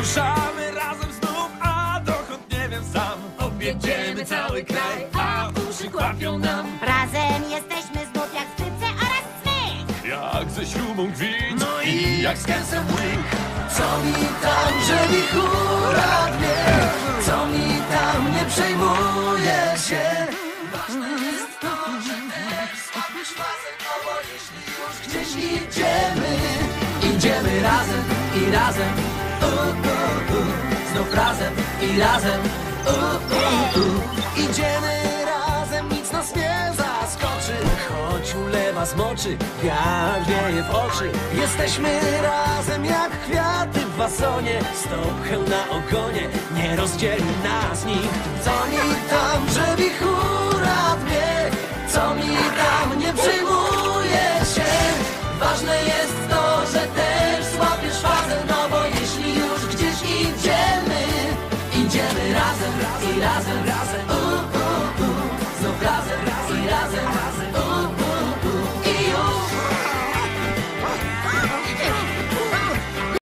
Ruszamy razem znów, a dokąd nie wiem sam Objedziemy cały kraj, a uszy kłapią nam Razem jesteśmy znów jak skrzypce oraz smyk. Jak ze śrubą gwint, no i jak z kęsem łyk Co mi tam, że mi hura dnie Co mi tam, nie przejmuję się Ważne jest to, że też złapiesz fazę No bo jeśli już gdzieś idziemy Idziemy razem i razem. Znów razem i razem. Idziemy razem, nic nas nie zaskoczy. Choć ulewa zmoczy, wiatr wieje w oczy. Jesteśmy razem jak kwiaty w wasonie Stopchę na ogonie, nie rozdzieli nas nikt. Co mi tam, że wichura dnie Co mi tam, Będziemy razem, razem i razem, razem, uh, uh, uh. znów razem, i razem, razem, uh.